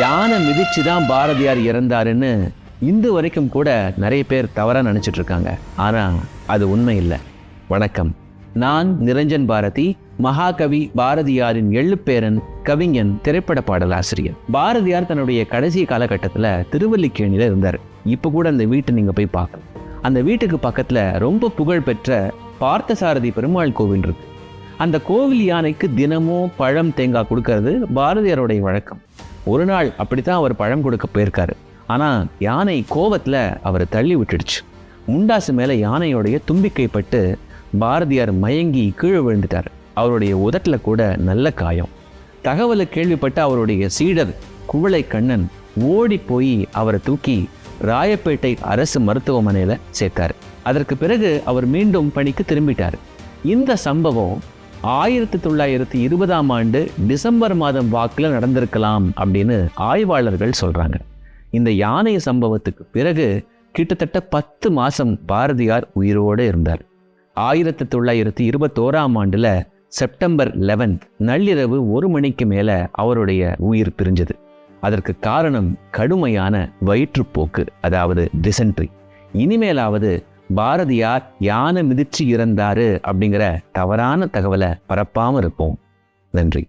யானை மிதிச்சு தான் பாரதியார் இறந்தாருன்னு இந்து வரைக்கும் கூட நிறைய பேர் தவறாக நினச்சிட்டு இருக்காங்க ஆனால் அது உண்மை இல்லை. வணக்கம். நான் நிரஞ்சன் பாரதி மகாகவி பாரதியாரின் எழுப்பேரன் கவிஞன் திரைப்பட பாடலாசிரியர். பாரதியார் தன்னுடைய கடைசி காலகட்டத்தில் திருவல்லிக்கேணியில் இருந்தார். இப்போ கூட அந்த வீட்டை நீங்கள் போய் பார்க்கலாம். அந்த வீட்டுக்கு பக்கத்தில் ரொம்ப புகழ்பெற்ற பார்த்தசாரதி பெருமாள் கோவில் இருக்குது அந்த கோவில் யானைக்கு தினமும் பழம் தேங்காய் கொடுக்கறது பாரதியாருடைய வழக்கம். ஒரு நாள் அப்படித்தான் அவர் பழம் கொடுக்க போயிருக்காரு. ஆனால் யானை கோவத்தில் அவரை தள்ளி விட்டுடுச்சு. முண்டாசு மேலே யானையோடைய தும்பிக்கை பட்டு பாரதியார் மயங்கி கீழே விழுந்துட்டார். அவருடைய உதட்டில் கூட நல்ல காயம். தகவலை கேள்விப்பட்ட அவருடைய சீடர் குவளை கண்ணன் ஓடி போய் அவரை தூக்கி ராயப்பேட்டை அரசு மருத்துவமனையில் சேர்த்தார். அதற்கு பிறகு அவர் மீண்டும் பணிக்கு திரும்பிட்டார். இந்த சம்பவம் ஆயிரத்தி தொள்ளாயிரத்தி இருபதாம் ஆண்டு டிசம்பர் மாதம் வாக்கில் நடந்திருக்கலாம் அப்படின்னு ஆய்வாளர்கள் சொல்கிறாங்க இந்த யானை சம்பவத்துக்கு பிறகு கிட்டத்தட்ட பத்து மாதம் பாரதியார் உயிரோடு இருந்தார். ஆயிரத்தி தொள்ளாயிரத்தி இருபத்தோராம் ஆண்டில் செப்டம்பர் லெவன் நள்ளிரவு ஒரு மணிக்கு மேலே அவருடைய உயிர் பிரிஞ்சது. அதற்கு காரணம் கடுமையான வயிற்றுப்போக்கு அதாவது டிசென்ட்ரி இனிமேலாவது பாரதியார் யானை மிதிச்சு இறந்தாரு அப்படிங்கிற தவறான தகவலை பரப்பாமல் இருப்போம். நன்றி.